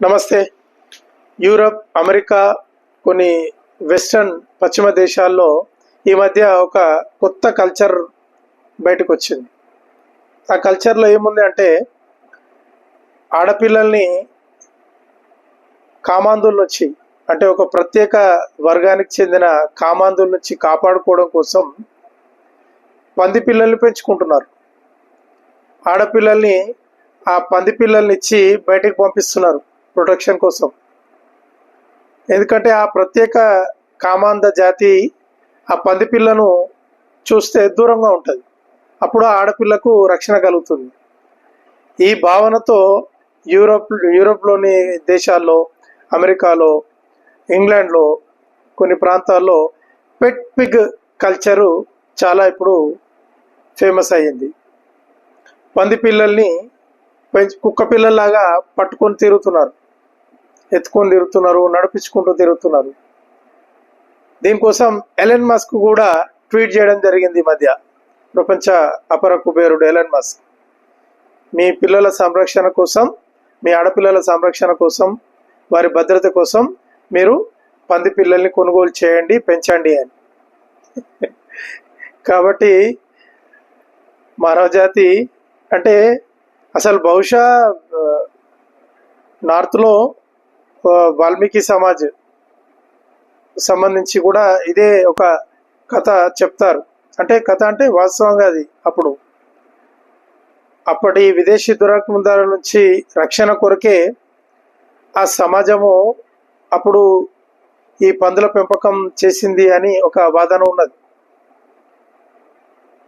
నమస్తే. Europe America కొన్ని western పశ్చిమ దేశాల్లో ఈ మధ్య ఒక కొత్త కల్చర్ బయటకు వచ్చింది ఆ కల్చర్లో ఏముంది అంటే ఆడపిల్లల్ని కామాంధుల నుంచి అంటే ఒక ప్రత్యేక వర్గానికి చెందిన కామాంధుల నుంచి కాపాడుకోవడం కోసం పంది పిల్లల్ని పెంచుకుంటున్నారు. ఆడపిల్లల్ని ఆ పంది పిల్లల్ని ఇచ్చి బయటకు పంపిస్తున్నారు. ప్రొటెక్షన్ కోసం. ఎందుకంటే ఆ ప్రత్యేక కామాంధ జాతి ఆ పంది పిల్లను చూస్తే దూరంగా ఉంటుంది. అప్పుడు ఆ ఆడపిల్లకు రక్షణ కలుగుతుంది. ఈ భావనతో యూరోప్ యూరోప్లోని దేశాల్లో అమెరికాలో ఇంగ్లాండ్లో కొన్ని ప్రాంతాల్లో పెట్ పిగ్ కల్చరు చాలా ఇప్పుడు ఫేమస్ అయ్యింది. పంది పిల్లల్ని పెంచి కుక్క పిల్లల్లాగా పట్టుకొని తిరుగుతున్నారు. ఎత్తుకొని తిరుగుతున్నారు నడిపించుకుంటూ తిరుగుతున్నారు. దీనికోసం ఎలెన్ మస్క్ కూడా ట్వీట్ చేయడం జరిగింది ఈ మధ్య. ప్రపంచ అపర కుబేరుడు ఎలెన్ మస్క్. మీ పిల్లల సంరక్షణ కోసం మీ ఆడపిల్లల సంరక్షణ కోసం వారి భద్రత కోసం మీరు పంది పిల్లల్ని కొనుగోలు చేయండి పెంచండి అని. కాబట్టి మానవజాతి అంటే అసలు బహుశా నార్త్లో వాల్మీకి సమాజ్ సంబంధించి కూడా ఇదే ఒక కథ చెప్తారు. అంటే కథ అంటే వాస్తవంగా అది అప్పుడు. అప్పటి విదేశీ దురాక్రమదాల నుంచి రక్షణ కొరకే ఆ సమాజము అప్పుడు ఈ పందుల పెంపకం చేసింది అని ఒక వాదన ఉన్నది.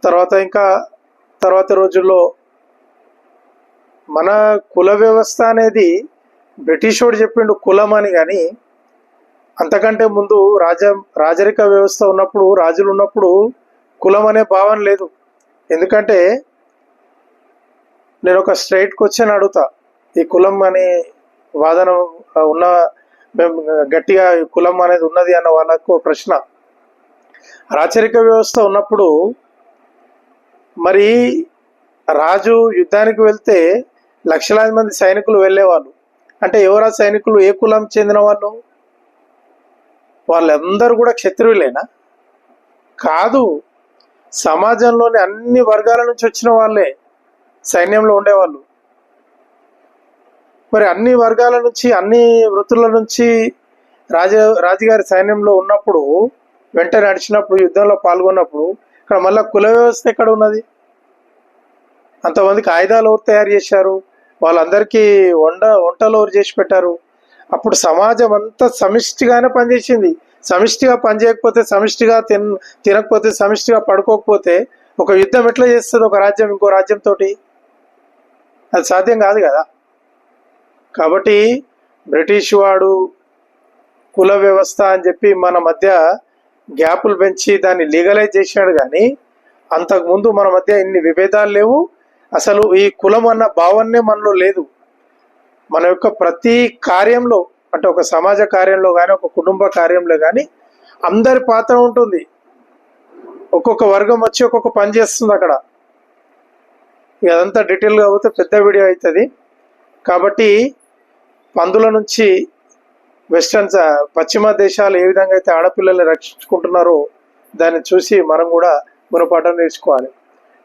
తర్వాత ఇంకా తర్వాత రోజుల్లో మన కుల వ్యవస్థ అనేది బ్రిటిష్ వాడు చెప్పిండు కులం అని కానీ అంతకంటే ముందు రాజ రాజరిక వ్యవస్థ ఉన్నప్పుడు రాజులు ఉన్నప్పుడు కులం అనే భావన లేదు. ఎందుకంటే నేను ఒక స్ట్రైట్ క్వశ్చన్ అడుగుతా. ఈ కులం అనే వాదన ఉన్న మేము గట్టిగా కులం అనేది ఉన్నది అన్న వాళ్ళకు ప్రశ్న. రాచరిక వ్యవస్థ ఉన్నప్పుడు మరి రాజు యుద్ధానికి వెళ్తే లక్షలాది మంది సైనికులు వెళ్ళేవాళ్ళు. అంటే ఎవరా సైనికులు ఏ కులం చెందిన వాళ్ళు? వాళ్ళందరూ కూడా క్షత్రియులేనా? కాదు సమాజంలోని అన్ని వర్గాల నుంచి వచ్చిన వాళ్ళే సైన్యంలో ఉండేవాళ్ళు. మరి అన్ని వర్గాల నుంచి అన్ని వృత్తుల నుంచి రాజ రాజుగారి సైన్యంలో ఉన్నప్పుడు వెంట నడిచినప్పుడు యుద్ధంలో పాల్గొన్నప్పుడు ఇక్కడ మళ్ళీ కుల వ్యవస్థ ఎక్కడ ఉన్నది? అంతమందికి ఆయుధాలు ఎవరు తయారు చేశారు? వాళ్ళందరికీ వంట వంటలు చేసి పెట్టారు. అప్పుడు సమాజం అంతా సమిష్టిగానే పనిచేసింది. సమిష్టిగా పనిచేయకపోతే సమిష్టిగా తిన తినకపోతే సమిష్టిగా పడుకోకపోతే ఒక యుద్ధం ఎట్లా చేస్తుంది ఒక రాజ్యం ఇంకో రాజ్యంతో అది సాధ్యం కాదు కదా. కాబట్టి బ్రిటిష్ వాడు కుల వ్యవస్థ అని చెప్పి మన మధ్య గ్యాపులు పెంచి దాన్ని లీగలైజ్ చేసినాడు కానీ అంతకుముందు మన మధ్య ఇన్ని విభేదాలు లేవు. అసలు ఈ కులం అన్న భావనే మనలో లేదు. మన యొక్క ప్రతి కార్యంలో అంటే ఒక సమాజ కార్యంలో కానీ ఒక కుటుంబ కార్యంలో కానీ అందరి పాత్ర ఉంటుంది. ఒక్కొక్క వర్గం వచ్చి ఒక్కొక్క పని చేస్తుంది అక్కడ. ఇదంతా అదంతా డీటెయిల్గా అవుతే పెద్ద వీడియో అవుతుంది. కాబట్టి పందుల నుంచి వెస్టర్న్ పశ్చిమ దేశాలు ఏ విధంగా అయితే ఆడపిల్లల్ని రక్షించుకుంటున్నారో దాన్ని చూసి మనం కూడా గుణపాఠం నేర్చుకోవాలి.